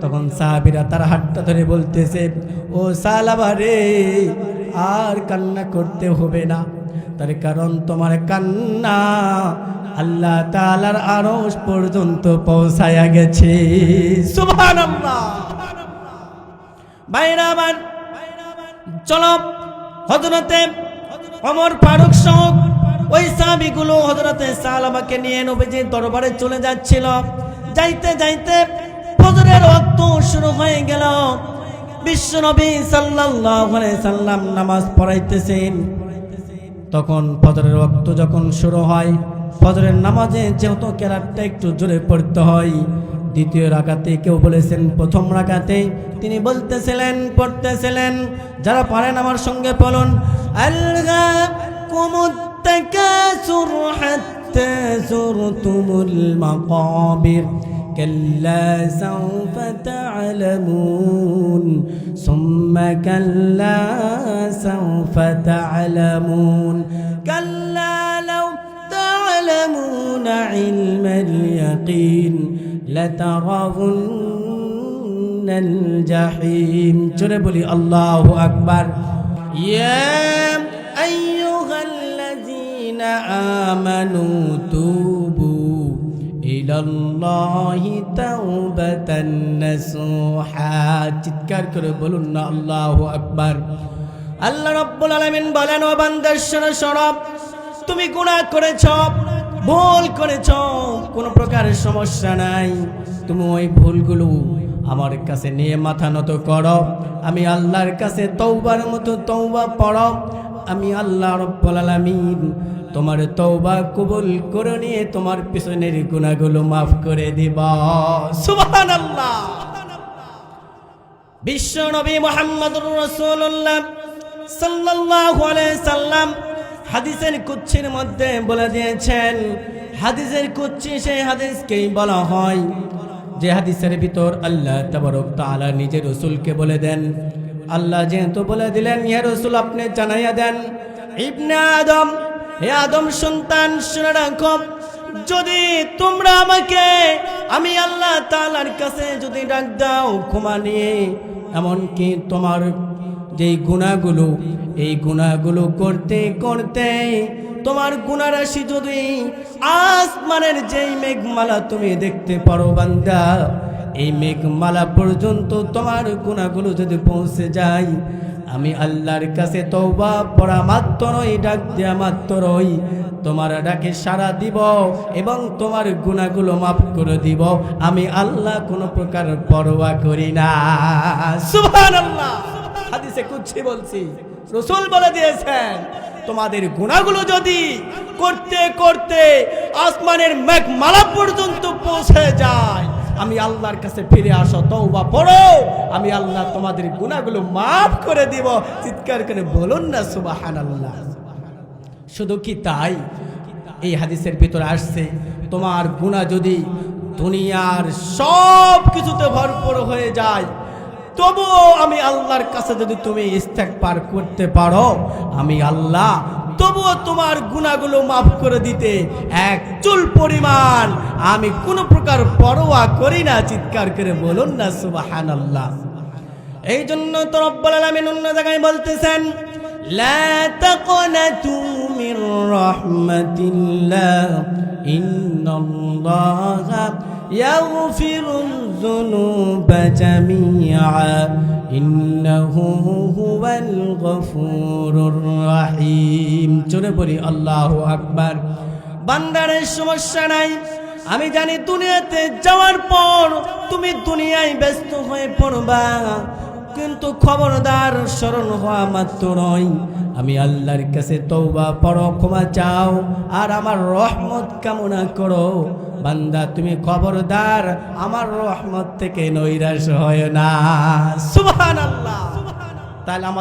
তখন সাহাবিরা তার হাতটা ধরে বলতেছে, ও সালাবা রে, আর কান্না করতে হবে না। তার কারণ তোমার কান্না আল্লাহ তালার আরস পর্যন্ত পৌঁছায়া গেছে। চলো হজরতে অমর ফারুক সহ ওই সাহাবিগুলো হজরতে সালামাকে নিয়ে নবীজির দরবারে চলে যাচ্ছিল। যাইতে যাইতে ফজরের রক্ত শুরু হয়ে গেল। বিশ্ব নবী সাল্লাম নামাজ পড়াইতেছেন। তখন ফজরের রক্ত যখন শুরু হয় ফজরের নামাজে যেহেতু কেরাতটা একটু জোরে পড়তে হয়, দ্বিতীয় রাকাতে কেউ বলেছেন, প্রথম রাকাতে তিনি বলতেছিলেন, পড়তেছিলেন, যারা পারেন আমার সঙ্গে পড়ুন। আলগা কুমুত্তাকাসুর হাত্তা كلا سوف تعلمون ثم كلا سوف تعلمون كلا لو تعلمون علم اليقين لترون الجحيم جربلي الله أكبر يا أيها الذين آمنوا توبوا ইলাল্লাহি চিৎকার করে বলুন না, আল্লাহ আকবার। আল্লাহ রব্বুল আলামিন বলেন, ও বান্দার শোনো তুমি গুনাহ করেছ, ভুল করেছ, কোনো প্রকারের সমস্যা নাই। তুমি ওই ভুলগুলো আমার কাছে নিয়ে মাথা নত করো। আমি আল্লাহর কাছে তৌবার মতো তৌবা পড়ো। আমি আল্লাহ রব্বুল আলামিন তোমার তৌবা কবুল করে নিয়ে তোমার পিছনের গুণাগুলো মাফ করে দিব। বিশ্ব নবী মোহাম্মদুর রাসূলুল্লাহ সাল্লাল্লাহু আলাইহি সাল্লাম হাদিসের কুচ্ছির মধ্যে বলে দিয়েছেন, হাদিসের কুচ্ছি সেই হাদিসকেই বলা হয়, যে হাদিসের ভিতর আল্লাহ তাবারক তাআলা নিজের রসুলকে বলে দেন। আল্লাহ যেহেতু বলে দিলেন, ইয়া রসুল, আপনি জানাইয়া দেন, ইবনে আদম হে আদম সন্তান, শুনে রাখো। যদি তোমরা আমাকে, আমি আল্লাহ তালার কাছে যদি ডাক দাও ক্ষমা নিয়ে, এমনকি তোমার যেই গুণাগুলো, এই গুণাগুলো করতে করতে, তোমার গুণারাশি যদি আসমানের যেই মেঘমালা তুমি দেখতে পারো বান্দা, এই মেঘমালা পর্যন্ত তোমার গুণাগুলো যদি পৌঁছে যায় আমি আল্লাহর কাছে তওবা পড়া মাত্রই ডাক দেয়া মাত্রই তোমার ডাকে সারা দিব এবং তোমার গুণাগুলো মাফ করে দিব। আমি আল্লাহ কোনো প্রকার পরোয়া করি না। সুবহানাল্লাহ। হাদিসে কুচ্ছি বলছি, রসুল বলে দিয়েছেন, তোমাদের গুণাগুলো যদি করতে করতে আসমানের মেঘমালা পর্যন্ত পৌঁছে যায় আমি আল্লাহর কাছে ফিরে আসো, তওবা পড়ো। আমি আল্লাহ তোমাদের গুণাগুলো মাফ করে দিব। চিৎকার করে বলুন না, সুবহানাল্লাহ। শুধু কি তাই? এই হাদিসের ভিতরে আসছে, তোমার গুণা যদি দুনিয়ার সব কিছুতে ভরপুর হয়ে যায়, তবুও আমি আল্লাহর কাছে যদি তুমি ইস্তেক পার করতে পারো, আমি আল্লাহ তবুও তোমার গুণাগুলো মাফ করে দিতে এক চুল পরিমাণ আমি কোনো প্রকার পরোয়া করি না চিৎকার করে বলুন না সুবাহান আল্লাহ এই জন্য তো রব্বুল আলামিন অন্য জায়গায় বলতেছেন لا تقنطوا من رحمة الله إن الله يغفر الذنوب جميعا إنه هو الغفور الرحيم চলে বলি আল্লাহু আকবার বান্দারের সমস্যা নাই আমি জানি দুনিয়াতে যাওয়ার পর তুমি দুনিয়ায় ব্যস্ত হয়ে পড়বা কিন্তু খবরদার স্মরণ হওয়া মাত্রই আমি আল্লাহর কাছে তৌবা পড়ো ক্ষমা চাও আর আমার রহমত কামনা করো বান্দা তুমি খবরদার আমার রহমত থেকে নৈরাশ হয় না। সুবহানাল্লাহ। তাহলে আমার